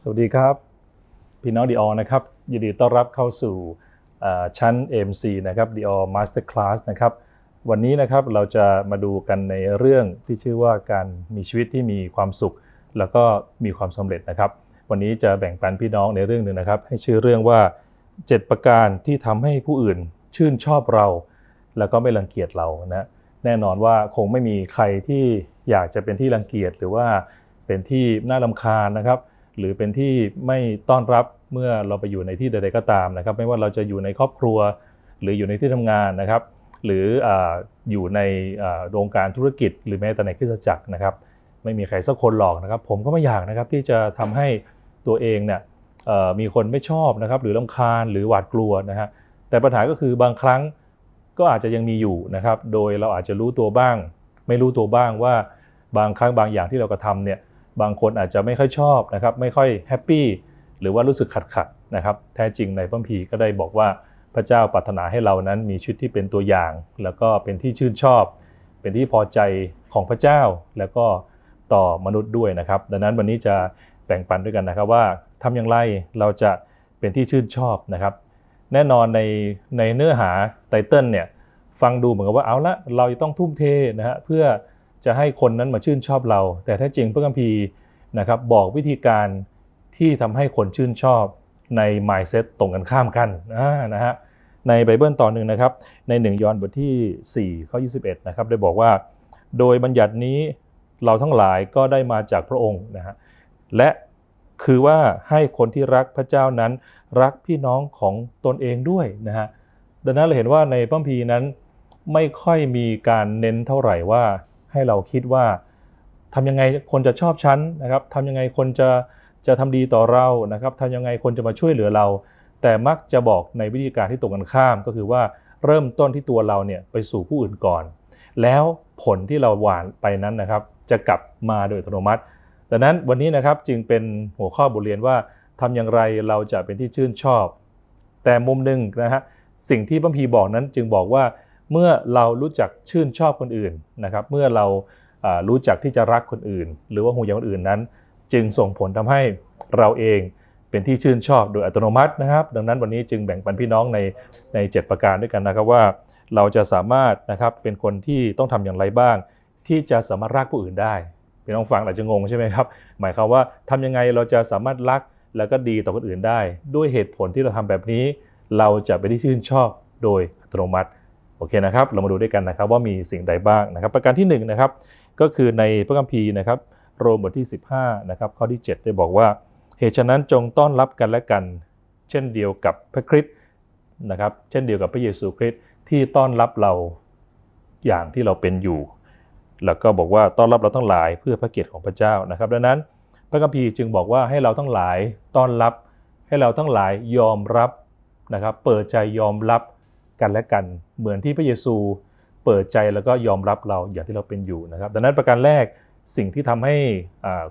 สวัสดีครับ พี่น้องดีออนะครับ ยินดีต้อนรับเข้าสู่ชั้น MC นะครับดีออ Master Class นะครับ วันนี้นะครับเราจะมาดูกันในเรื่องที่ชื่อว่าการมีชีวิตที่มีความสุข แล้วก็มีความสำเร็จนะครับ วันนี้จะแบ่งปันพี่น้องในเรื่องหนึ่งนะครับ ให้ชื่อเรื่องว่า 7 ประการที่ทำให้ผู้อื่นชื่นชอบเรา แล้วก็ไม่รังเกียจเรานะแน่นอนว่าคงไม่มีใครที่อยากจะเป็นที่รังเกียจหรือว่าเป็นที่น่ารำคาญนะครับ หรือเป็นที่ไม่ต้อนรับเมื่อเราไปอยู่ในที่ใดๆก็ตามนะครับ ไม่ว่าเราจะอยู่ในครอบครัว หรืออยู่ในที่ทำงานนะครับ หรือออยู่ในอ่าโรงการธุรกิจ หรือแม้แต่ในคริสตจักรนะครับ ไม่มีใครสักคนหรอกนะครับ ผมก็ไม่อยากนะครับที่จะทำให้ตัวเองเนี่ยมีคนไม่ชอบนะครับ หรือลำคาญหรือหวาดกลัวนะฮะแต่ปัญหาก็คือบางครั้งก็อาจจะยังมีอยู่นะครับ โดยเราอาจจะรู้ตัวบ้าง ไม่รู้ตัวบ้างว่าบางครั้งบางอย่างที่เรากระทำเนี่ย บางคนอาจจะไม่ค่อยชอบนะครับไม่ค่อยแฮปปี้หรือว่ารู้สึกขัดขัดนะครับแท้จริงในพระคัมภีก็ได้บอกว่าพระเจ้าปรารถนาให้เรานั้นมีชีวิตที่เป็นตัวอย่าง แล้วก็เป็นที่ชื่นชอบ เป็นที่พอใจของพระเจ้าแล้วก็ต่อมนุษย์ด้วยนะครับ ดังนั้นวันนี้จะแบ่งปันด้วยกันนะครับว่าทำอย่างไรเราจะเป็นที่ชื่นชอบนะครับ แน่นอนในในเนื้อหาไตเติลเนี่ยฟังดูเหมือนกับว่าเอาละเราจะต้องทุ่มเทนะฮะเพื่อ จะให้คนนั้นมาชื่นชอบเรา แต่แท้จริงพระคัมภีร์นะครับบอกวิธีการที่ทำให้คนชื่นชอบใน mindset ตรงกันข้ามกันนะฮะในไบเบิลตอนหนึ่งนะครับ ในหนึ่งยอห์นบทที่4ข้อ21นะครับได้บอกว่า โดยบัญญัตินี้เราทั้งหลายก็ได้มาจากพระองค์นะฮะและคือว่าให้คนที่รักพระเจ้านั้นรักพี่น้องของตนเองด้วยนะฮะดังนั้นเราเห็นว่าในพระคัมภีร์นั้นไม่ค่อยมีการเน้นเท่าไหร่ว่า ให้เราคิดว่าทำยังไงคนจะชอบฉันนะครับทำยังไงคนจะจะทำดีต่อเรานะครับทำยังไงคนจะมาช่วยเหลือเรา แต่มักจะบอกในวิธีการที่ตรงกันข้าม ก็คือว่าเริ่มต้นที่ตัวเราเนี่ยไปสู่ผู้อื่นก่อน แล้วผลที่เราหวานไปนั้นนะครับ จะกลับมาโดยอัตโนมัติดังนั้นวันนี้นะครับจึงเป็นหัวข้อบทเรียนว่าทำอย่างไรเราจะเป็นที่ชื่นชอบ แต่มุมหนึ่งนะฮะสิ่งที่พระพีร์บอกนั้นจึงบอกว่า เมื่อเรารู้จักชื่นชอบคนอื่นนะครับ เมื่อเรารู้จักที่จะรักคนอื่น หรือว่าห่วงใยคนอื่นนั้น จึงส่งผลทำให้เราเองเป็นที่ชื่นชอบโดยอัตโนมัตินะครับ ดังนั้นวันนี้จึงแบ่งปันพี่น้องในใน 7 ประการด้วยกันนะครับว่าเราจะสามารถนะครับเป็นคนที่ต้องทำอย่างไรบ้าง ที่จะสามารถรักผู้อื่นได้พี่น้องฟังอาจจะงงใช่ไหมครับหมายความว่าทำยังไงเราจะสามารถรักแล้วก็ดีต่อคนอื่นได้ ด้วยเหตุผลที่เราทำแบบนี้ เราจะเป็นที่ชื่นชอบโดยอัตโนมัติ โอเคนะครับเรามาดูด้วยกันนะครับว่ามีสิ่งใดบ้างนะครับ ประการที่1นนะครับก็คือในพระคัมภีร์นะครับโรมบทที่ 15นะครับข้อที่ 7 ได้บอกว่า เหตุฉะนั้นจงต้อนรับกันและกัน เช่นเดียวกับพระคริสต์นะครับเช่นเดียวกับพระเยซูคริสต์ที่ต้อนรับเราอย่างที่เราเป็นอยู่ แล้วก็บอกว่าต้อนรับเราทั้งหลายเพื่อพระเกียรติของพระเจ้านะครับดังนั้นพระคัมภีร์จึงบอกว่าให้เราทั้งหลายต้อนรับให้เราทั้งหลายยอมรับนะครับเปิดใจยอมรับ กันและกัน เหมือนที่พระเยซูเปิดใจแล้วก็ยอมรับเราอย่างที่เราเป็นอยู่นะครับ ดังนั้นประการแรกสิ่งที่ทำให้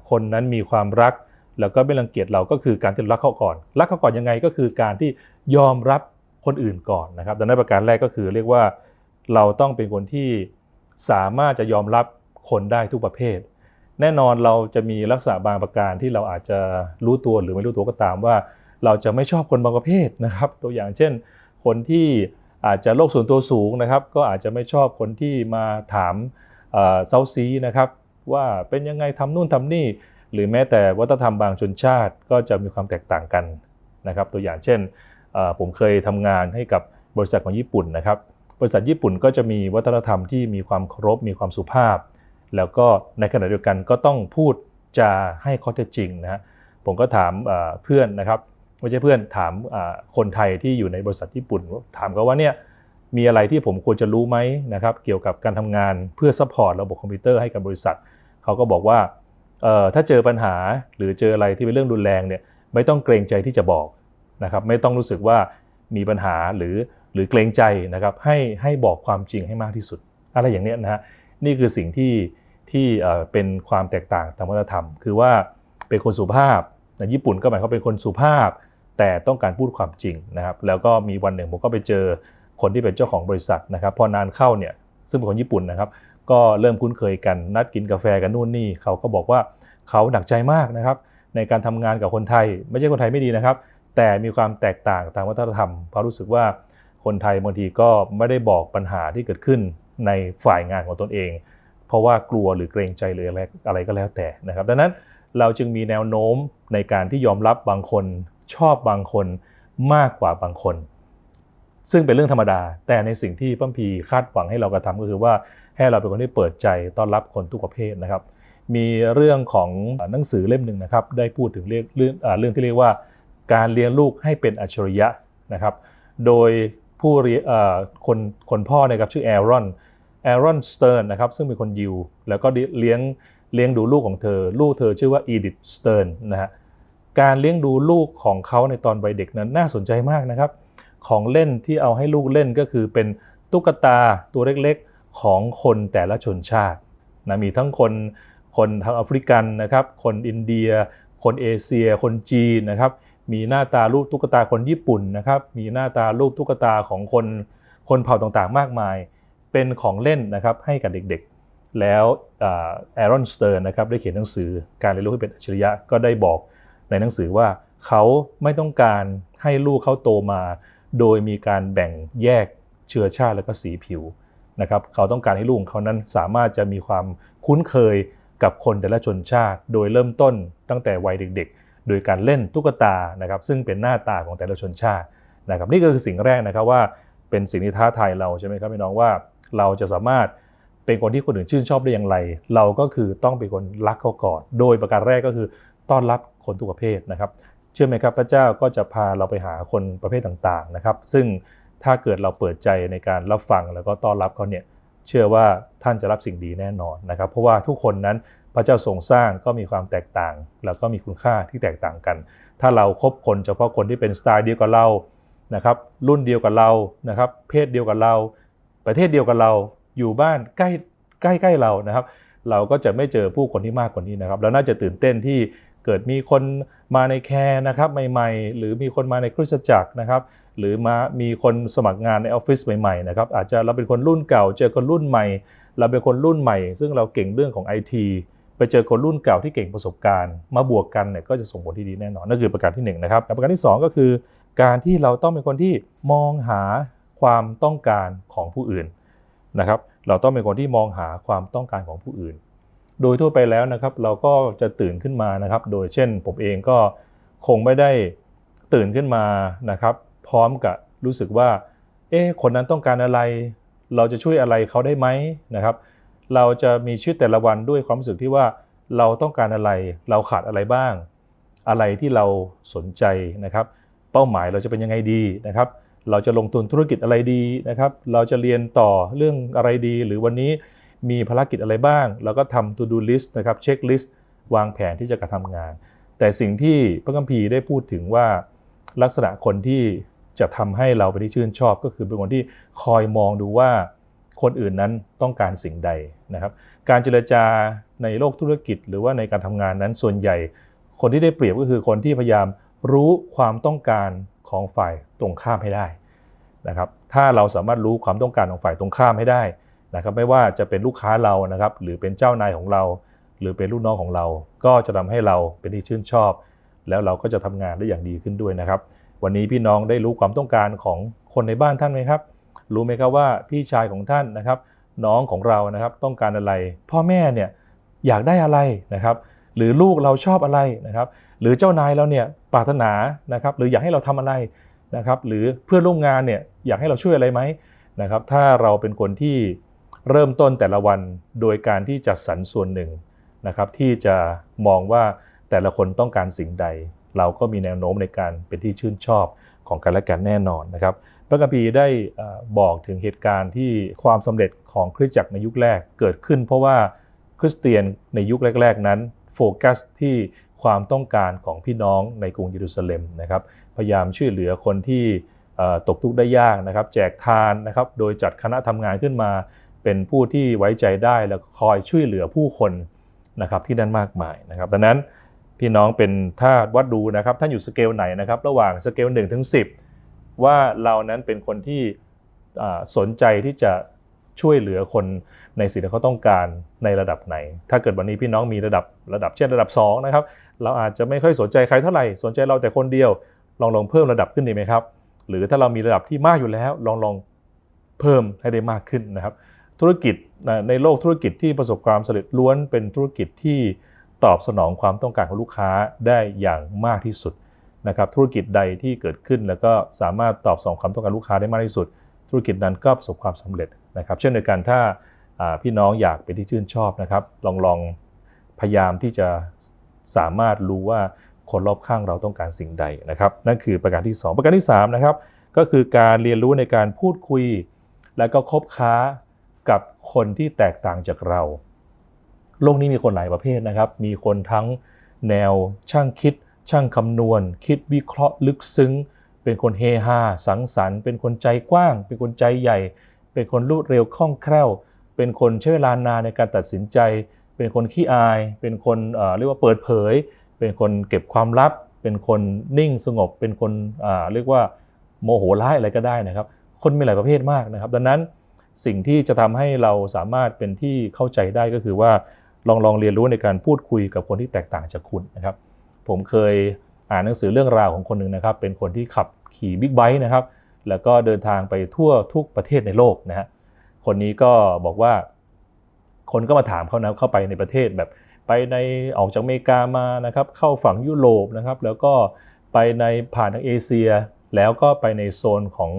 คนนั้นมีความรัก แล้วก็ไม่รังเกียจเราก็คือการที่รักเขาก่อน รักเขาก่อนยังไงก็คือการที่ยอมรับคนอื่นก่อนนะครับ ดังนั้นประการแรกก็คือเรียกว่าเราต้องเป็นคนที่สามารถจะยอมรับคนได้ทุกประเภท แน่นอนเราจะมีลักษณะบางประการที่เราอาจจะรู้ตัวหรือไม่รู้ตัวก็ตามว่า เราจะไม่ชอบคนบางประเภทนะครับ ตัวอย่างเช่น คนที่ อาจจะโลกส่วนตัวสูงนะครับ ก็อาจจะไม่ชอบคนที่มาถามเซาซีนะครับ ว่าเป็นยังไงทำนู่นทำนี่ หรือแม้แต่วัฒนธรรมบางชนชาติก็จะมีความแตกต่างกันนะครับ ตัวอย่างเช่น ผมเคยทำงานให้กับบริษัทของญี่ปุ่นนะครับ บริษัทญี่ปุ่นก็จะมีวัฒนธรรมที่มีความเคารพมีความสุภาพ แล้วก็ในขณะเดียวกันก็ต้องพูดจาให้ข้อเท็จจริงนะฮะผมก็ถามเพื่อนนะครับ ไม่ใช่เพื่อนถามคนไทยที่อยู่ในบริษัทญี่ปุ่น ถามเขาว่าเนี่ยมีอะไรที่ผมควรจะรู้ไหมนะครับเกี่ยวกับการทำงานเพื่อซัพพอร์ตระบบคอมพิวเตอร์ให้กับบริษัทเขาก็บอกว่าถ้าเจอปัญหาหรือเจออะไรที่เป็นเรื่องรุนแรงเนี่ยไม่ต้องเกรงใจที่จะบอกนะครับไม่ต้องรู้สึกว่ามีปัญหาหรือหรือเกรงใจนะครับให้ให้บอกความจริงให้มากที่สุด อะไรอย่างเนี้ยนะฮะนี่คือสิ่งที่ที่เอ่อเป็นความแตกต่างทางวัฒนธรรม คือว่าเป็นคนสุภาพในญี่ปุ่นก็หมายความเป็นคนสุภาพ แต่ต้องการพูดความจริงนะครับ แล้วก็มีวันหนึ่งผมก็ไปเจอคนที่เป็นเจ้าของบริษัทนะครับพอนานเข้าเนี่ยซึ่งเป็นคนญี่ปุ่นนะครับ ก็เริ่มคุ้นเคยกันนัดกินกาแฟกันนู่นนี่เขาก็บอกว่าเขาหนักใจมากนะครับ ในการทำงานกับคนไทย ไม่ใช่คนไทยไม่ดีนะครับ แต่มีความแตกต่างทางวัฒนธรรมเพราะรู้สึกว่าคนไทยบางทีก็ไม่ได้บอกปัญหาที่เกิดขึ้นในฝ่ายงานของตนเอง เพราะว่ากลัวหรือเกรงใจหรืออะไรอะไรก็แล้วแต่นะครับ ดังนั้นเราจึงมีแนวโน้มในการที่ยอมรับบางคน ชอบบางคนมากกว่าบางคน ซึ่งเป็นเรื่องธรรมดา แต่ในสิ่งที่ป้มพีคาดหวังให้เรากระทำก็คือว่าให้เราเป็นคนที่เปิดใจต้อนรับคนทุกประเภทนะครับ มีเรื่องของหนังสือเล่มหนึ่งนะครับ ได้พูดถึงเรื่องเรื่องเรื่องที่เรียกว่า การเลี้ยงลูกให้เป็นอัจฉริยะนะครับ โดยผู้คนคนพ่อนะครับชื่อแอรอนแอรอนสเติร์นนะครับซึ่งเป็นคนยิว แล้วก็เลี้ยงเลี้ยงดูลูกของเธอ ลูกเธอชื่อว่าอีดิธสเติร์นนะฮะ การเลี้ยงดูลูกของเขาในตอนวัยเด็กนั้นน่าสนใจมากนะครับ ของเล่นที่เอาให้ลูกเล่นก็คือเป็นตุ๊กตาตัวเล็กๆของคนแต่ละชนชาตินะมีทั้งคนคนทางแอฟริกันนะครับ คนอินเดีย คนเอเชีย คนจีนนะครับ มีหน้าตารูปตุ๊กตาคนญี่ปุ่นนะครับ มีหน้าตารูปตุ๊กตาของคนคนเผ่าต่างๆ มากมาย เป็นของเล่นนะครับให้กับเด็กๆ แล้วแอรอนสเตอร์นะครับได้เขียนหนังสือการเรียนรู้ให้เป็นอัจฉริยะก็ได้บอก ในหนังสือว่าเขาไม่ต้องการให้ลูกเขาโตมา โดยมีการแบ่งแยกเชื้อชาติและก็สีผิวนะครับเขาต้องการให้ลูกเขานั้นสามารถจะมีความคุ้นเคยกับคนแต่ละชนชาติ โดยเริ่มต้นตั้งแต่วัยเด็ก ๆ โดยการเล่นตุ๊กตานะครับซึ่งเป็นหน้าตาของแต่ละชนชาตินะครับนี่ก็คือสิ่งแรกนะครับว่าเป็นสิ่งที่ท้าทายเราใช่ไหมครับพี่น้องว่าเราจะสามารถเป็นคนที่คนอื่นชื่นชอบได้อย่างไร เราก็คือต้องเป็นคนรักเขาก่อน โดยประการแรกก็คือ ต้อนรับคนทุกประเภทนะครับ เชื่อไหมครับพระเจ้าก็จะพาเราไปหาคนประเภทต่างๆนะครับ ซึ่งถ้าเกิดเราเปิดใจในการรับฟังแล้วก็ต้อนรับเขาเนี่ยเชื่อว่าท่านจะรับสิ่งดีแน่นอนนะครับ เพราะว่าทุกคนนั้นพระเจ้าทรงสร้างก็มีความแตกต่าง แล้วก็มีคุณค่าที่แตกต่างกัน ถ้าเราครบคนเฉพาะคนที่เป็นสไตล์เดียวกับเรานะครับรุ่นเดียวกับเรานะครับ เพศเดียวกับเรา ประเทศเดียวกับเราอยู่บ้านใกล้ใกล้ๆเรานะครับ เราก็จะไม่เจอผู้คนที่มากกว่านี้นะครับเราน่าจะตื่นเต้นที่ เกิดมีคนมาในแคร์นะครับใหม่ๆ หรือมีคนมาในคริสตจักรนะครับ หรือมามีคนสมัครงานในออฟฟิศใหม่ๆนะครับอาจจะเราเป็นคนรุ่นเก่า เจอคนรุ่นใหม่ เราเป็นคนรุ่นใหม่ ซึ่งเราเก่งเรื่องของ IT ไปเจอคนรุ่นเก่าที่เก่งประสบการณ์ มาบวกกันเนี่ยก็จะส่งผลที่ดีแน่นอนนั่นคือประการที่1นนะครับประการที่ 2 ก็คือ การที่เราต้องเป็นคนที่มองหาความต้องการของผู้อื่นนะครับ เราต้องเป็นคนที่มองหาความต้องการของผู้อื่น โดยทั่วไปแล้วนะครับเราก็จะตื่นขึ้นมานะครับ โดยเช่นผมเองก็คงไม่ได้ตื่นขึ้นมานะครับ พร้อมกับรู้สึกว่า เอ๊ะคนนั้นต้องการอะไร เราจะช่วยอะไรเขาได้ไหมนะครับ เราจะมีชีวิตแต่ละวันด้วยความรู้สึกที่ว่าเราต้องการอะไร เราขาดอะไรบ้าง อะไรที่เราสนใจนะครับ เป้าหมายเราจะเป็นยังไงดีนะครับ เราจะลงทุนธุรกิจอะไรดีนะครับ เราจะเรียนต่อเรื่องอะไรดี หรือวันนี้ มีภารกิจอะไรบ้างเราก็ทำ to do list นะครับเช็คลิสต์วางแผนที่จะกระทำงาน แต่สิ่งที่พระคัมภีร์ได้พูดถึงว่าลักษณะคนที่จะทำให้เราไปที่ชื่นชอบ ก็คือเป็นคนที่คอยมองดูว่าคนอื่นนั้นต้องการสิ่งใดนะครับ การเจรจาในโลกธุรกิจ หรือว่าในการทำงานนั้นส่วนใหญ่ คนที่ได้เปรียบก็คือคนที่พยายามรู้ความต้องการของฝ่ายตรงข้ามให้ได้นะครับ ถ้าเราสามารถรู้ความต้องการของฝ่ายตรงข้ามให้ได้ นะครับไม่ว่าจะเป็นลูกค้าเรานะครับหรือเป็นเจ้านายของเรา หรือเป็นลูกน้องของเรา ก็จะทำให้เราเป็นที่ชื่นชอบ แล้วเราก็จะทำงานได้อย่างดีขึ้นด้วยนะครับ วันนี้พี่น้องได้รู้ความต้องการของคนในบ้านท่านไหมครับ รู้ไหมครับว่าพี่ชายของท่านนะครับ น้องของเรานะครับต้องการอะไร พ่อแม่เนี่ยอยากได้อะไรนะครับ หรือลูกเราชอบอะไรนะครับ หรือเจ้านายเราเนี่ยปรารถนานะครับหรืออยากให้เราทำอะไรนะครับ หรือเพื่อนร่วมงานเนี่ยอยากให้เราช่วยอะไรไหมนะครับ ถ้าเราเป็นคนที่ เริ่มต้นแต่ละวันโดยการที่จัดสรรส่วนหนึ่งนะครับ ที่จะมองว่าแต่ละคนต้องการสิ่งใด เราก็มีแนวโน้มในการเป็นที่ชื่นชอบของกันและกันแน่นอนนะครับพระคัมภีได้บอกถึงเหตุการณ์ที่ความสำเร็จของคริสตจักรในยุคแรกเกิดขึ้น เพราะว่าคริสเตียนในยุคแรก ๆ นั้นโฟกัสที่ความต้องการของพี่น้องในกรุงเยรูซาเล็มนะครับ พยายามช่วยเหลือคนที่ตกทุกข์ได้ยากนะครับ แจกทานนะครับ โดยจัดคณะทำงานขึ้นมา เป็นผู้ที่ไว้ใจได้แล้วคอยช่วยเหลือผู้คนนะครับที่นั่นมากมายนะครับดังนั้นพี่น้องเป็นถ้าวัดดูนะครับท่านอยู่สเกลไหนนะครับระหว่างสเกล1ถึง10 ว่าเรานั้นเป็นคนที่สนใจที่จะช่วยเหลือคนในสิ่งที่เขาต้องการในระดับไหน ถ้าเกิดวันนี้พี่น้องมีระดับระดับเช่นระดับ2นะครับเราอาจจะไม่ค่อยสนใจใครเท่าไหร่สนใจเราแต่คนเดียว ลองลองเพิ่มระดับขึ้นดีไหมครับ หรือถ้าเรามีระดับที่มากอยู่แล้ว ลองลองเพิ่มให้ได้มากขึ้นนะครับ ธุรกิจในโลกธุรกิจที่ประสบความสำเร็จล้วนเป็นธุรกิจที่ตอบสนองความต้องการของลูกค้าได้อย่างมากที่สุดนะครับธุรกิจใดที่เกิดขึ้นแล้วก็สามารถตอบสนองความต้องการลูกค้าได้มากที่สุด ธุรกิจนั้นก็ประสบความสำเร็จนะครับ เช่นเดียวกันถ้าพี่น้องอยากเป็นที่ชื่นชอบนะครับ ลองลองพยายามที่จะสามารถรู้ว่าคนรอบข้างเราต้องการสิ่งใดนะครับ นั่นคือประการที่ 2 ประการที่3นะครับก็คือการเรียนรู้ในการพูดคุย และก็คบค้า คนที่แตกต่างจากเรา โลกนี้มีคนหลายประเภทนะครับ มีคนทั้งแนวช่างคิด ช่างคำนวณ คิดวิเคราะห์ลึกซึ้ง เป็นคนเฮฮาสังสรรค์ เป็นคนใจกว้าง เป็นคนใจใหญ่ เป็นคนรวดเร็วคล่องแคล่ว เป็นคนใช้เวลานานในการตัดสินใจ เป็นคนขี้อาย เป็นคนเรียกว่าเปิดเผย เป็นคนเก็บความลับ เป็นคนนิ่งสงบ เป็นคนเรียกว่าโมโหร้ายอะไรก็ได้นะครับ คนมีหลายประเภทมากนะครับ ดังนั้น สิ่งที่จะทำให้เราสามารถเป็นที่เข้าใจได้ก็คือว่าลองลองเรียนรู้ในการพูดคุยกับคนที่แตกต่างจากคุณนะครับ ผมเคยอ่านหนังสือเรื่องราวของคนหนึ่งนะครับ เป็นคนที่ขับขี่บิ๊กไบค์นะครับ แล้วก็เดินทางไปทั่วทุกประเทศในโลกนะฮะคนนี้ก็บอกว่า คนก็มาถามเขานะเข้าไปในประเทศแบบไปในออกจากอเมริกามานะครับ เข้าฝั่งยุโรปนะครับ แล้วก็ไปในผ่านทางเอเชีย แล้วก็ไปในโซนของ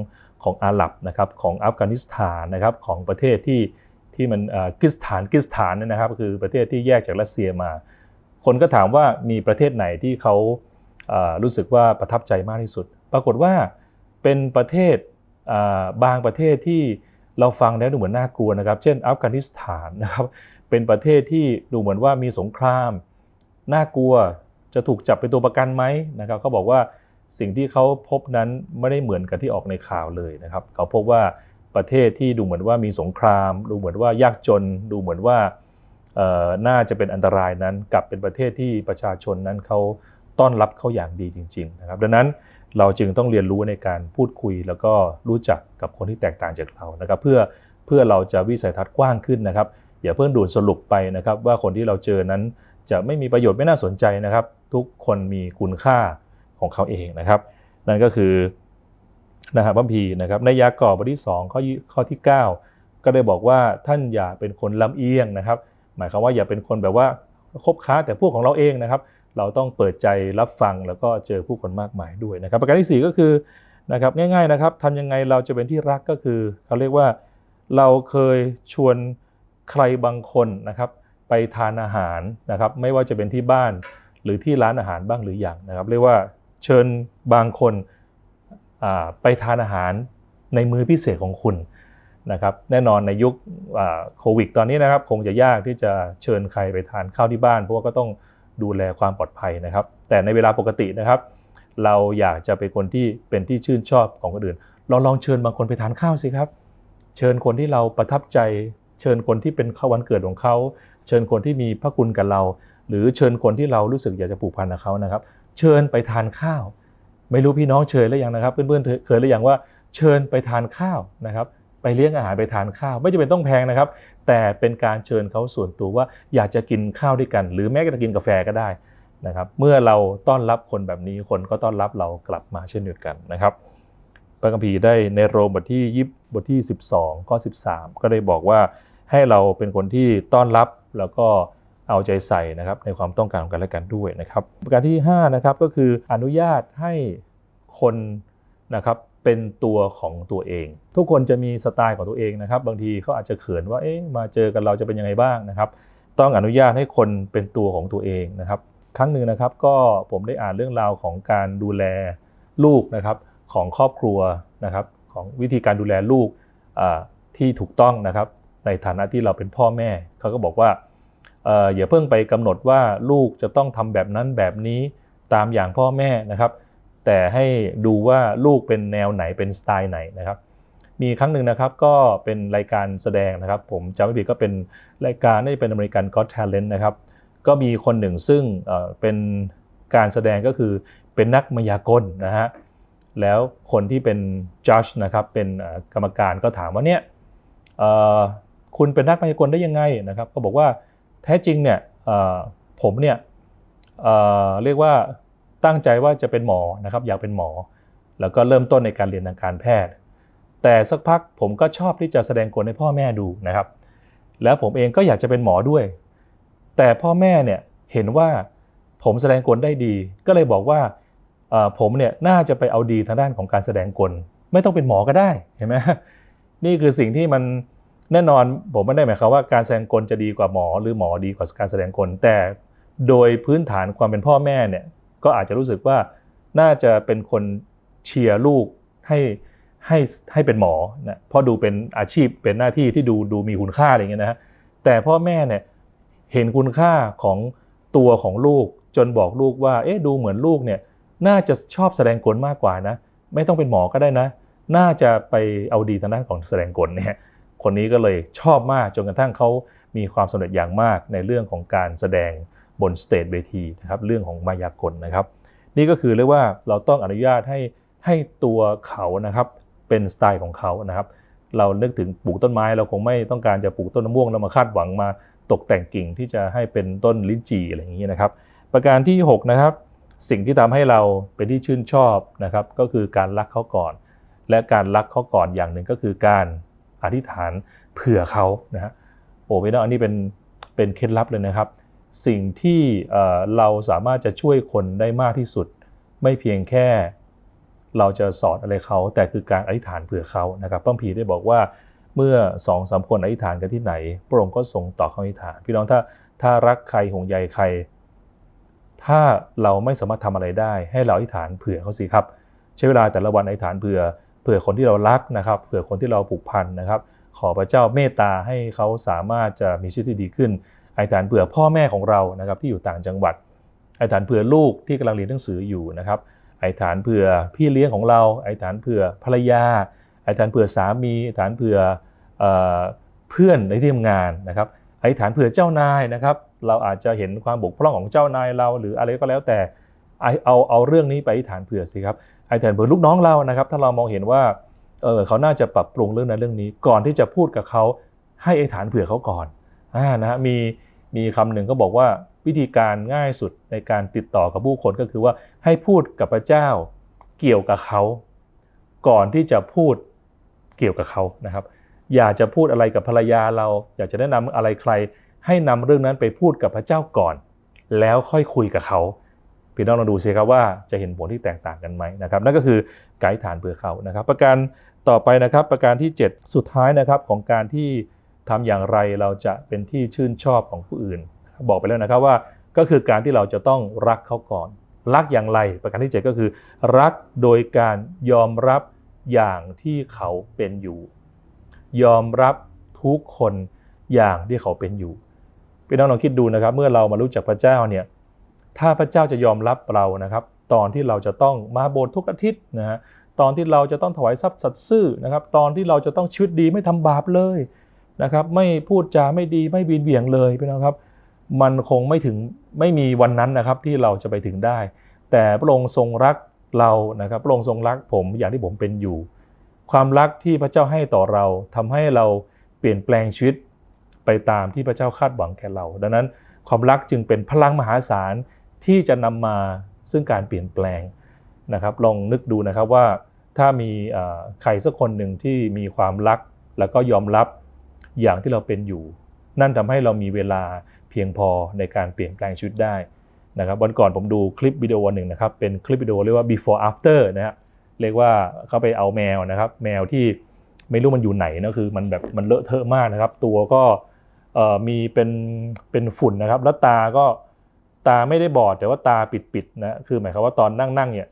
ของอาหรับนะครับของอัฟกานิสถานนะครับของประเทศที่ที่มันกิสถานกิสถานเนยนะครับคือประเทศที่แยกจากรัสเซียมา คนก็ถามว่ามีประเทศไหนที่เขารู้สึกว่าประทับใจมากที่สุด ปรากฏว่าเป็นประเทศบางประเทศที่เราฟังแล้วดูเหมือนน่ากลัวนะครับ เช่นอัฟกานิสถานนะครับเป็นประเทศที่ดูเหมือนว่ามีสงคราม น่ากลัวจะถูกจับเป็นตัวประกันไหมนะครับเขาบอกว่า สิ่งที่เขาพบนั้นไม่ได้เหมือนกับที่ออกในข่าวเลยนะครับ เขาพบว่าประเทศที่ดูเหมือนว่ามีสงคราม ดูเหมือนว่ายากจน ดูเหมือนว่าน่าจะเป็นอันตรายนั้นกลับเป็นประเทศที่ประชาชนนั้นเขาต้อนรับเขาอย่างดีจริง ๆ นะครับ ดังนั้นเราจึงต้องเรียนรู้ในการพูดคุย แล้วก็รู้จักกับคนที่แตกต่างจากเรานะครับ เพื่อเพื่อเราจะวิสัยทัศน์กว้างขึ้นนะครับ อย่าเพิ่งด่วนสรุปไปนะครับ ว่าคนที่เราเจอนั้นจะไม่มีประโยชน์ไม่น่าสนใจนะครับ ทุกคนมีคุณค่า ของเขาเองนะครับ นั่นก็คือนะครับพระพีนะครับในยากอบบทที่2ข้อข้อที่ 9 ก็ได้บอกว่าท่านอย่าเป็นคนลำเอียงนะครับ หมายความว่าอย่าเป็นคนแบบว่าคบค้าแต่พวกของเราเองนะครับ เราต้องเปิดใจรับฟังแล้วก็เจอผู้คนมากมายด้วยนะครับ ประการที่ 4 ก็คือนะครับง่ายๆนะครับทำยังไงเราจะเป็นที่รักก็คือเขาเรียกว่าเราเคยชวนใครบางคนนะครับ ไปทานอาหารนะครับ ไม่ว่าจะเป็นที่บ้านหรือที่ร้านอาหารบ้างหรืออย่างนะครับ เรียกว่า เชิญบางคนไปทานอาหารในมื้อพิเศษของคุณนะครับแน่นอนในยุคโควิดตอนนี้นะครับคงจะยากที่จะเชิญใครไปทานข้าวที่บ้าน เพราะว่าก็ต้องดูแลความปลอดภัยนะครับ แต่ในเวลาปกตินะครับ เราอยากจะเป็นคนที่เป็นที่ชื่นชอบของคนอื่นลองลองเชิญบางคนไปทานข้าวสิครับ เชิญคนที่เราประทับใจ เชิญคนที่เป็นวันเกิดของเขา เชิญคนที่มีพระคุณกับเรา หรือเชิญคนที่เรารู้สึกอยากจะผูกพันกับเขานะครับ เชิญไปทานข้าว ไม่รู้พี่น้องเชิญหรือยังนะครับ เพื่อนๆเคยหรือยังว่าเชิญไปทานข้าวนะครับไปเลี้ยงอาหารไปทานข้าว ไม่จำเป็นต้องแพงนะครับ แต่เป็นการเชิญเขาส่วนตัวว่าอยากจะกินข้าวด้วยกัน หรือแม้จะกินกาแฟก็ได้นะครับ เมื่อเราต้อนรับคนแบบนี้คนก็ต้อนรับเรากลับมาเช่นเดียวกันนะครับ พระคัมภีร์ได้ในโรมบทที่ยิบบทที่ 12ข้อ13 ก็ได้บอกว่าให้เราเป็นคนที่ต้อนรับแล้วก็ เอาใจใส่นะครับในความต้องการของกันและกันด้วยนะครับ ประการที่5นะครับก็คืออนุญาตให้คนนะครับเป็นตัวของตัวเอง ทุกคนจะมีสไตล์ของตัวเองนะครับ บางทีเขาอาจจะเขินว่าเอ๊ะมาเจอกันเราจะเป็นยังไงบ้างนะครับ ต้องอนุญาตให้คนเป็นตัวของตัวเองนะครับ ครั้งหนึ่งนะครับก็ผมได้อ่านเรื่องราวของการดูแลลูกนะครับของครอบครัวนะครับของวิธีการดูแลลูกที่ถูกต้องนะครับ ในฐานะที่เราเป็นพ่อแม่เขาก็บอกว่า อย่าเพิ่งไปกำหนดว่าลูกจะต้องทำแบบนั้นแบบนี้ตามอย่างพ่อแม่นะครับ แต่ให้ดูว่าลูกเป็นแนวไหนเป็นสไตล์ไหนนะครับ มีครั้งหนึ่งนะครับก็เป็นรายการแสดงนะครับ ผมจำไม่ผิดก็เป็นรายการน่าจะเป็นอเมริกันก็ Talent นะครับ ก็มีคนหนึ่งซึ่งเป็นการแสดงก็คือเป็นนักมายากลนะฮะแล้วคนที่เป็นจัดนะครับเป็นกรรมการก็ถามว่าเนี่ยคุณเป็นนักมายากลได้ยังไงนะครับ ก็บอกว่า แท้จริงเนี่ยผมเนี่ยเเรียกว่าตั้งใจว่าจะเป็นหมอนะครับอยากเป็นหมอ แล้วก็เริ่มต้นในการเรียนทางการแพทย์ แต่สักพักผมก็ชอบที่จะแสดงกลให้พ่อแม่ดูนะครับ แล้วผมเองก็อยากจะเป็นหมอด้วย แต่พ่อแม่เนี่ยเห็นว่าผมแสดงกลได้ดี ก็เลยบอกว่าผมเนี่ยน่าจะไปเอาดีทางด้านของการแสดงกล ไม่ต้องเป็นหมอก็ได้เห็นไหมนี่คือสิ่งที่มัน แน่นอนผมไม่ได้หมายความว่าการแสดงกลจะดีกว่าหมอ หรือหมอดีกว่าการแสดงกล แต่โดยพื้นฐานความเป็นพ่อแม่เนี่ยก็อาจจะรู้สึกว่าน่าจะเป็นคนเชียร์ลูกให้ให้ให้เป็นหมอนะเพราะดูเป็นอาชีพเป็นหน้าที่ที่ดูดูมีคุณค่าอะไรอย่างเงี้ยนะฮะแต่พ่อแม่เนี่ยเห็นคุณค่าของตัวของลูกจนบอกลูกว่า เอ๊ะดูเหมือนลูกเนี่ยน่าจะชอบแสดงกลมากกว่านะ ไม่ต้องเป็นหมอก็ได้นะ น่าจะไปเอาดีทางด้านของแสดงกลเนี่ย คนนี้ก็เลยชอบมากจนกระทั่งเขามีความสำเร็จอย่างมากในเรื่องของการแสดงบนสเตจเวทีนะครับเรื่องของมายากลนะครับ นี่ก็คือเรียกว่าเราต้องอนุญาตให้ให้ตัวเขานะครับเป็นสไตล์ของเขานะครับ เรานึกถึงปลูกต้นไม้เราคงไม่ต้องการจะปลูกต้นมะม่วงแล้วมาคาดหวังมาตกแต่งกิ่งที่จะให้เป็นต้นลิ้นจี่อะไรอย่างนี้นะครับ ประการที่หกนะครับ สิ่งที่ทำให้เราเป็นที่ชื่นชอบนะครับ ก็คือการรักเขาก่อน และการรักเขาก่อนอย่างหนึ่งก็คือการ อธิษฐานเผื่อเขานะฮะโอ้พี่น้องอันนี้เป็นเป็นเคล็ดลับเลยนะครับ สิ่งที่เราสามารถจะช่วยคนได้มากที่สุด ไม่เพียงแค่เราจะสอนอะไรเขาแต่คือการอธิษฐานเผื่อเขานะครับพระคัมภีได้บอกว่าเมื่อสองสามคนอธิษฐานกันที่ไหนพระองค์ก็ทรงตอบคำอธิษฐาน พี่น้องถ้าถ้ารักใครห่วงใยใคร ถ้าเราไม่สามารถทำอะไรได้ ให้เราอธิษฐานเผื่อเขาสิครับ ใช้เวลาแต่ละวันอธิษฐานเผื่อ เผื่อคนที่เรารักนะครับ เผื่อคนที่เราผูกพันนะครับ ขอพระเจ้าเมตตาให้เขาสามารถจะมีชีวิตที่ดีขึ้นอธิษฐานเผื่อพ่อแม่ของเรานะครับที่อยู่ต่างจังหวัดอธิษฐานเผื่อลูกที่กำลังเรียนหนังสืออยู่นะครับอธิษฐานเผื่อพี่เลี้ยงของเราอธิษฐานเผื่อภรรยาอธิษฐานเผื่อสามีอฐานเผื่อเพื่อนในที่ทำงานนะครับอธิษฐานเผื่อเจ้านายนะครับเราอาจจะเห็นความบกพร่องของเจ้านายเรา หรืออะไรก็แล้วแต่เอาเอาเอาเรื่องนี้ไปอธิษฐานเผื่อสิครับ ไอธิษฐานเผื่อลูกน้องเรานะครับ ถ้าเรามองเห็นว่าเออเขาน่าจะปรับปรุงเรื่องนั้นเรื่องนี้ ก่อนที่จะพูดกับเขาให้ไอฐานเผื่อเขาก่อนอ่านะฮะมีมีคำหนึ่งก็บอกว่าวิธีการง่ายสุดในการติดต่อกับผู้คนก็คือว่าให้พูดกับพระเจ้าเกี่ยวกับเขา ก่อนที่จะพูดเกี่ยวกับเขานะครับ อยากจะพูดอะไรกับภรรยาเรา อยากจะแนะนำอะไรใคร ให้นำเรื่องนั้นไปพูดกับพระเจ้าก่อน แล้วค่อยคุยกับเขา พี่น้องลองดูสิครับว่าจะเห็นผลที่แตกต่างกันไหมนะครับนั่นก็คือไกด์ฐานเผื่อเขานะครับ ประการต่อไปนะครับประการที่ 7 สุดท้ายนะครับของการที่ทำอย่างไรเราจะเป็นที่ชื่นชอบของผู้อื่น บอกไปแล้วนะครับว่าก็คือการที่เราจะต้องรักเขาก่อน รักอย่างไร ประการที่ 7 ก็คือ รักโดยการยอมรับอย่างที่เขาเป็นอยู่ ยอมรับทุกคนอย่างที่เขาเป็นอยู่พี่น้องลองคิดดูนะครับ เมื่อเรามารู้จักพระเจ้าเนี่ย ถ้าพระเจ้าจะยอมรับเรานะครับ ตอนที่เราจะต้องมาโบสถ์ทุกอาทิตย์นะฮะตอนที่เราจะต้องถวายทรัพย์สัตย์ซื่อนะครับ ตอนที่เราจะต้องชีวิตดีไม่ทำบาปเลยนะครับ ไม่พูดจาไม่ดีไม่บีนเบี่ยงเลยพี่น้องครับ มันคงไม่ถึงไม่มีวันนั้นนะครับที่เราจะไปถึงได้ แต่พระองค์ทรงรักเรานะครับ พระองค์ทรงรักผมอย่างที่ผมเป็นอยู่ ความรักที่พระเจ้าให้ต่อเราทำให้เราเปลี่ยนแปลงชีวิตไปตามที่พระเจ้าคาดหวังแก่เรา ดังนั้นความรักจึงเป็นพลังมหาศาล ที่จะนำมาซึ่งการเปลี่ยนแปลงนะครับลองนึกดูนะครับว่าถ้ามีใครสักคนหนึ่งที่มีความรัก แล้วก็ยอมรับอย่างที่เราเป็นอยู่ นั่นทำให้เรามีเวลาเพียงพอในการเปลี่ยนแปลงชีวิตได้นะครับวันก่อนผมดูคลิปวิดีโอหนึ่งนะครับเป็นคลิปวิดีโอเรียกว่า before after นะฮะเรียกว่าเขาไปเอาแมวนะครับ แมวที่ไม่รู้มันอยู่ไหนนะคือมันแบบมันเลอะเทอะมากนะครับ ตัวก็มีเป็นเป็นฝุ่นนะครับ แล้วตาก็ ตาไม่ได้บอดแต่ว่าตาปิดๆนะคือหมายความว่าตอนนั่งๆเนี่ย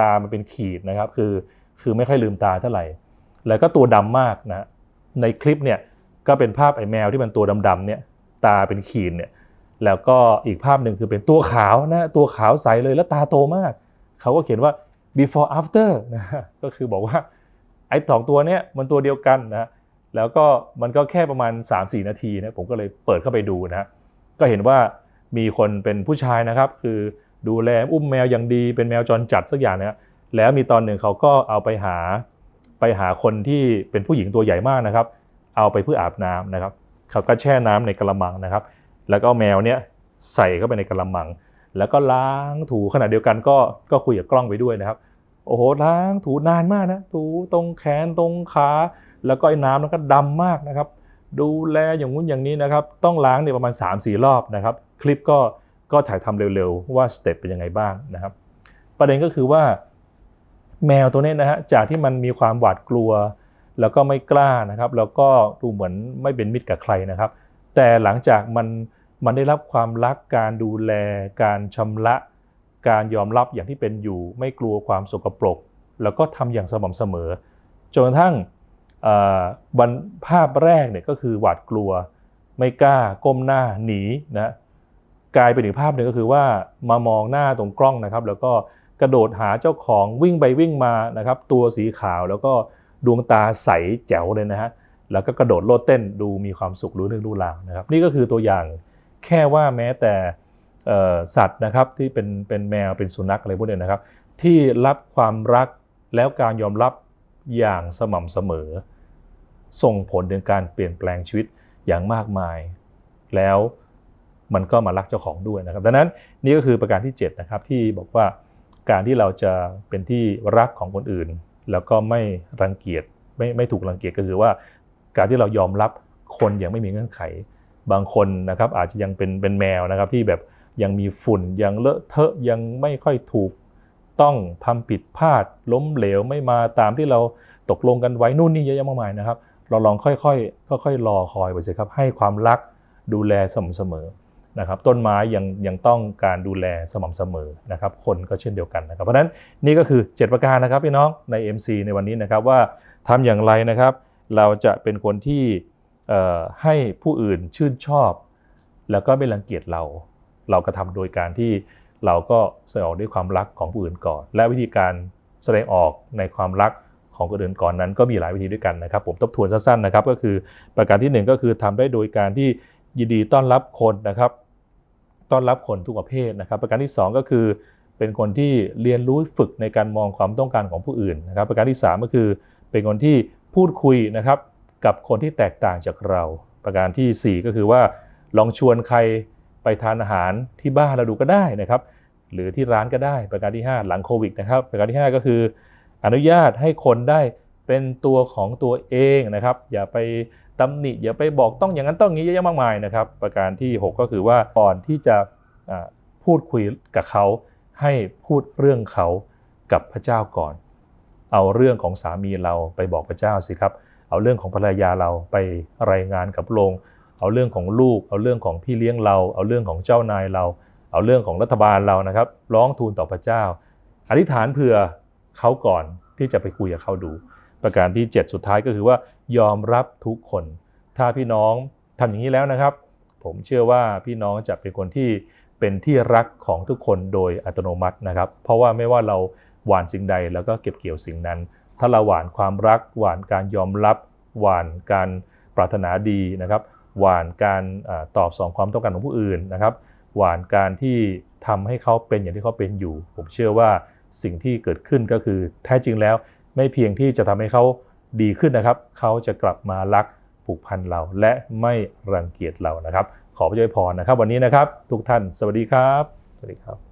ตามันเป็นขีดนะครับ คือคือไม่ค่อยลืมตาเท่าไหร่ แล้วก็ตัวดำมากนะในคลิปเนี่ยก็เป็นภาพไอ้แมวที่มันตัวดำๆเนี่ยตาเป็นขีดเนี่ยแล้วก็อีกภาพหนึ่งคือเป็นตัวขาวนะตัวขาวใสเลยแล้วตาโตมาก เขาก็เขียนว่า before after นะก็คือบอกว่าไอ้สองตัวเนี้ยมันตัวเดียวกันนะแล้วก็มันก็แค่ประมาณ 3-4 นาทีนะผมก็เลยเปิดเข้าไปดูนะก็เห็นว่า มีคนเป็นผู้ชายนะครับ คือดูแลอุ้มแมวอย่างดี เป็นแมวจรจัดสักอย่างนะแล้วมีตอนหนึ่งเขาก็เอาไปหาไปหาคนที่เป็นผู้หญิงตัวใหญ่มากนะครับ เอาไปเพื่ออาบน้ำนะครับ เขาก็แช่น้ำในกระมังนะครับ แล้วก็แมวเนี่ยใส่เข้าไปในกระมัง แล้วก็ล้างถูขณะเดียวกันก็ก็คุยกับกล้องไปด้วยนะครับ โอ้โหล้างถูนานมากนะถูตรงแขนตรงขาแล้วก็ไอ้น้ำมันก็ดำมากนะครับ ดูแลอย่างงู้นอย่างนี้นะครับ ต้องล้างเนี่ยประมาณ 3-4 รอบนะครับ คลิปก็ก็ถ่ายทำเร็วๆ ว่าสเต็ปเป็นยังไงบ้างนะครับ ประเด็นก็คือว่าแมวตัวนี้นะฮะจากที่มันมีความหวาดกลัว แล้วก็ไม่กล้านะครับ แล้วก็ดูเหมือนไม่เป็นมิตรกับใครนะครับ แต่หลังจากมันมันได้รับความรักการดูแล การชำระ การยอมรับอย่างที่เป็นอยู่ ไม่กลัวความสกปรก แล้วก็ทำอย่างสม่ำเสมอจนกระทั่ง วันภาพแรกเนี่ยก็คือหวาดกลัว ไม่กล้าก้มหน้าหนีนะกลายเป็นอีกภาพหนึ่งก็คือว่ามามองหน้าตรงกล้องนะครับ แล้วก็กระโดดหาเจ้าของวิ่งไปวิ่งมานะครับ ตัวสีขาวแล้วก็ดวงตาใสแจ๋วเลยนะฮะแล้วก็กระโดดโลดเต้นดูมีความสุขรู้เรื่องรู้ราวนะครับ นี่ก็คือตัวอย่างแค่ว่าแม้แต่สัตว์นะครับที่เป็นเป็นแมวเป็นสุนัขอะไรพวกเนี้ยนะครับ ที่รับความรักแล้วการยอมรับ อย่างสม่ำเสมอ ส่งผลถึงการเปลี่ยนแปลงชีวิตอย่างมากมาย แล้วมันก็มารักเจ้าของด้วยนะครับดังนั้นนี่ก็คือประการที่7นะครับที่บอกว่าการที่เราจะเป็นที่รักของคนอื่น แล้วก็ไม่รังเกียจไม่ไม่ถูกรังเกียจก็คือว่า การที่เรายอมรับคนอย่างไม่มีเงื่อนไข บางคนนะครับอาจจะยังเป็นเป็นแมวนะครับที่แบบยังมีฝุ่นยังเลอะเทอะยังไม่ค่อยถูก ต้องทำผิดพลาดล้มเหลวไม่มาตามที่เราตกลงกันไว้นู่นนี่เยอะแยะมากมายนะครับ เราลองค่อยๆค่อยๆรอคอยไปสิครับ ให้ความรักดูแลสม่ำเสมอนะครับต้นไม้ยังยังต้องการดูแลสม่ำเสมอนะครับ คนก็เช่นเดียวกันนะครับ เพราะฉะนั้นนี่ก็คือ 7 ประการนะครับพี่น้องใน MC ในวันนี้นะครับว่าทำอย่างไรนะครับ เราจะเป็นคนที่ให้ผู้อื่นชื่นชอบ แล้วก็ไม่รังเกียจเรา เรากระทำโดยการที่ เราก็แสดงออกด้วยความรักของผู้อื่นก่อน และวิธีการแสดงออกในความรักของคนอื่นก่อนนั้นก็มีหลายวิธีด้วยกันนะครับ ผมทบทวนสั้นๆนะครับ ก็คือประการที่หนึ่งก็คือทำได้โดยการที่ยินดีต้อนรับคนนะครับ ต้อนรับคนทุกประเภทนะครับ ประการที่สองก็คือ เป็นคนที่เรียนรู้ฝึกในการมองความต้องการของผู้อื่นนะครับ ประการที่สามก็คือ เป็นคนที่พูดคุยนะครับกับคนที่แตกต่างจากเรา ประการทีสี่4 ก็คือว่าลองชวนใคร ไปทานอาหารที่บ้านเราดูก็ได้นะครับ หรือที่ร้านก็ได้ประการที่ 5 หลังโควิดนะครับ ประการที่ 5 ก็คือ อนุญาตให้คนได้เป็นตัวของตัวเองนะครับ อย่าไปตำหนิอย่าไปบอกต้องอย่างนั้นต้องอย่างนี้เยอะแยะมากมายนะครับ ประการที่ 6 ก็คือว่าก่อนที่จะพูดคุยกับเขาให้พูดเรื่องเขากับพระเจ้าก่อน เอาเรื่องของสามีเราไปบอกพระเจ้าสิครับ เอาเรื่องของภรรยาเราไปรายงานกับพรง เอาเรื่องของลูก เอาเรื่องของพี่เลี้ยงเรา เอาเรื่องของเจ้านายเรา เอาเรื่องของรัฐบาลเรานะครับ ร้องทูลต่อพระเจ้า อธิษฐานเผื่อเขาก่อนที่จะไปคุยกับเขาดู ประการที่ 7 สุดท้ายก็คือว่ายอมรับทุกคน ถ้าพี่น้องทำอย่างนี้แล้วนะครับ ผมเชื่อว่าพี่น้องจะเป็นคนที่เป็นที่รักของทุกคนโดยอัตโนมัตินะครับ เพราะว่าไม่ว่าเราหวานสิ่งใดแล้วก็เก็บเกี่ยวสิ่งนั้น ถ้าเราหวานความรัก หวานการยอมรับ หวานการปรารถนาดีนะครับ หวานการอตอบสนองความต้องการของผู้อื่นนะครับ หวานการที่ทำให้เขาเป็นอย่างที่เขาเป็นอยู่ ผมเชื่อว่าสิ่งที่เกิดขึ้นก็คือแท้จริงแล้ว ไม่เพียงที่จะทำให้เขาดีขึ้นนะครับ เขาจะกลับมารักผูกพันเรา และไม่รังเกียจเรานะครับ ขอพระเจ้าอวยพรนะครับ วันนี้นะครับ ทุกท่าน สวัสดีครับ สวัสดีครับ